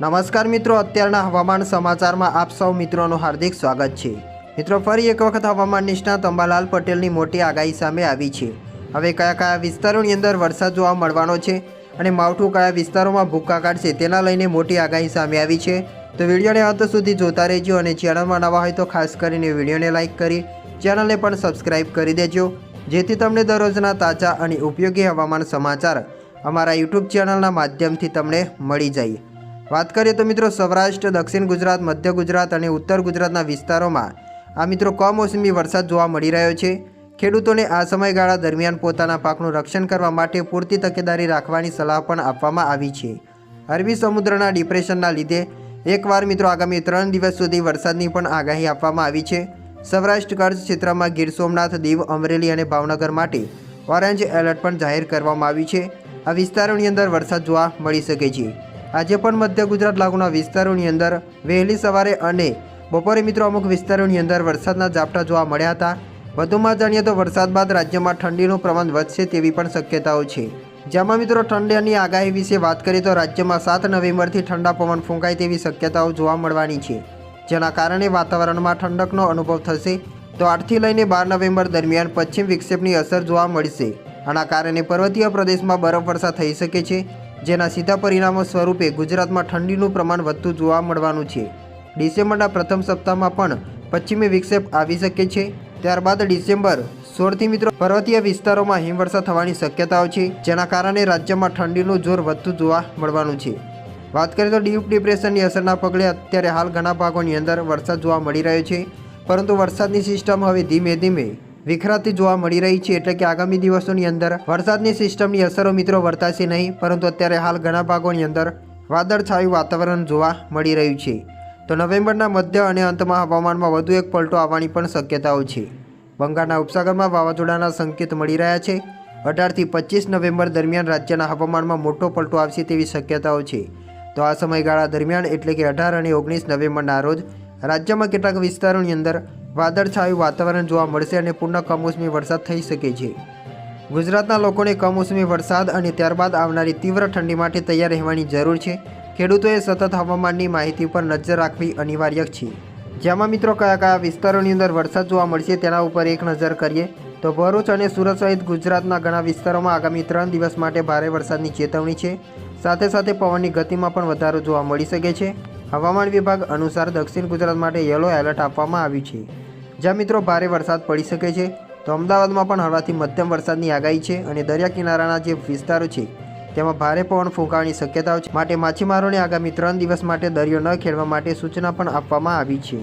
નમસ્કાર મિત્રો, અત્યારના હવામાન સમાચારમાં આપ સૌ મિત્રોનું હાર્દિક સ્વાગત છે. મિત્રો, ફરી એક વખત હવામાન નિષ્ણાત અંબાલાલ પટેલની મોટી આગાહી સામે આવી છે. હવે કયા કયા વિસ્તારોની અંદર વરસાદ જોવા મળવાનો છે અને માવઠું કયા વિસ્તારોમાં ભૂક્કા કાઢશે તેના લઈને મોટી આગાહી સામે આવી છે. તો વિડીયોને અંત સુધી જોતા રહેજો અને ચેનલમાં નવા હોય તો ખાસ કરીને વિડીયોને લાઇક કરી, ચેનલને પણ સબસ્ક્રાઇબ કરી દેજો. જેથી તમને દરરોજના તાજા અને ઉપયોગી હવામાન સમાચાર અમારા યુટ્યુબ ચેનલના માધ્યમથી તમને મળી જાય. વાત કરીએ તો મિત્રો સૌરાષ્ટ્ર, દક્ષિણ ગુજરાત, મધ્ય ગુજરાત અને ઉત્તર ગુજરાતના વિસ્તારોમાં આ મિત્રો કમોસમી વરસાદ જોવા મળી રહ્યો છે. ખેડૂતોને આ સમયગાળા દરમિયાન પોતાના પાકનું રક્ષણ કરવા માટે પૂરતી તકેદારી રાખવાની સલાહ પણ આપવામાં આવી છે. અરબી સમુદ્રના ડિપ્રેશનના લીધે એકવાર મિત્રો આગામી ત્રણ દિવસ સુધી વરસાદની પણ આગાહી આપવામાં આવી છે. સૌરાષ્ટ્ર કચ્છ ક્ષેત્રમાં ગીર સોમનાથ, દીવ, અમરેલી અને ભાવનગર માટે ઓરેન્જ એલર્ટ પણ જાહેર કરવામાં આવ્યું છે. આ વિસ્તારોની અંદર વરસાદ જોવા મળી શકે છે. આજે પણ મધ્ય ગુજરાત લાગુના વિસ્તારોની અંદર વહેલી સવારે અને બપોરે મિત્રો અમુક વિસ્તારોની અંદર વરસાદના ઝાપટા જોવા મળ્યા હતા. વધુમાં જાણીએ તો વરસાદ બાદ રાજ્યમાં ઠંડીનું પ્રમાણ વધશે તેવી પણ શક્યતાઓ છે. જેમાં મિત્રો ઠંડીની આગાહી વિશે વાત કરીએ તો રાજ્યમાં સાત નવેમ્બરથી ઠંડા પવન ફૂંકાય તેવી શક્યતાઓ જોવા મળવાની છે. જેના કારણે વાતાવરણમાં ઠંડકનો અનુભવ થશે. તો આઠથી લઈને બાર નવેમ્બર દરમિયાન પશ્ચિમ વિક્ષેપની અસર જોવા મળશે. આના કારણે પર્વતીય પ્રદેશમાં બરફવર્ષા થઈ શકે છે. જેના સીધા પરિણામો સ્વરૂપે ગુજરાતમાં ઠંડીનું પ્રમાણ વધતું જોવા મળવાનું છે. ડિસેમ્બરના પ્રથમ સપ્તાહમાં પણ પશ્ચિમી વિક્ષેપ આવી શકે છે. ત્યારબાદ ડિસેમ્બર, સોળથી મિત્રો, પર્વતીય વિસ્તારોમાં હિમવર્ષા થવાની શક્યતાઓ છે, જેના કારણે રાજ્યમાં ઠંડીનું જોર વધતું જોવા મળવાનું છે. વાત કરીએ તો ડીપ ડિપ્રેશનની અસરના પગલે અત્યારે હાલ ઘણા ભાગોની અંદર વરસાદ જોવા મળી રહ્યો છે. પરંતુ વરસાદની સિસ્ટમ હવે ધીમે ધીમે વિખરાતી જોવા મળી રહી છે એટલે કે આગામી દિવસોની અંદર વરસાદની સિસ્ટમની અસરો મિત્રો વર્તાશે નહીં, પરંતુ અત્યારે હાલ ઘણા ભાગોની અંદર વાદળછાયું વાતાવરણ જોવા મળી રહ્યું છે. તો નવેમ્બરના મધ્ય અને અંતમાં હવામાનમાં વધુ એક પલટો આવવાની પણ શક્યતાઓ છે. બંગાળના ઉપસાગરમાં વાવાઝોડાના સંકેત મળી રહ્યા છે. અઢારથી પચીસ નવેમ્બર દરમિયાન રાજ્યના હવામાનમાં મોટો પલટો આવશે તેવી શક્યતાઓ છે. તો આ સમયગાળા દરમિયાન એટલે કે અઢાર અને ઓગણીસ નવેમ્બરના રોજ રાજ્યમાં કેટલાક વિસ્તારોની અંદર વાદળછાયું વાતાવરણ જોવા મળશે અને પૂર્ણ કમોસમી વરસાદ થઈ શકે છે. ગુજરાતના લોકોને કમોસમી વરસાદ અને ત્યારબાદ આવનારી તીવ્ર ઠંડી માટે તૈયાર રહેવાની જરૂર છે. ખેડૂતોએ સતત હવામાનની માહિતી પર નજર રાખવી અનિવાર્ય છે. જેમાં મિત્રો કયા કયા વિસ્તારોની અંદર વરસાદ જોવા મળશે તેના ઉપર એક નજર કરીએ તો ભરૂચ અને સુરત સહિત ગુજરાતના ઘણા વિસ્તારોમાં આગામી ત્રણ દિવસ માટે ભારે વરસાદની ચેતવણી છે. સાથે સાથે પવનની ગતિમાં પણ વધારો જોવા મળી શકે છે. હવામાન વિભાગ અનુસાર દક્ષિણ ગુજરાત માટે યલો એલર્ટ આપવામાં આવ્યું છે. જ્યાં મિત્રો ભારે વરસાદ પડી શકે છે, તો અમદાવાદમાં પણ હળવાથી મધ્યમ વરસાદની આગાહી છે અને દરિયા કિનારાના જે વિસ્તારો છે, તેમાં ભારે પવન ફૂંકાવાની શક્યતાઓ છે. માટે માછીમારોને આગામી ત્રણ દિવસ માટે દરિયો ન ખેડવા માટે સૂચના પણ આપવામાં આવી છે.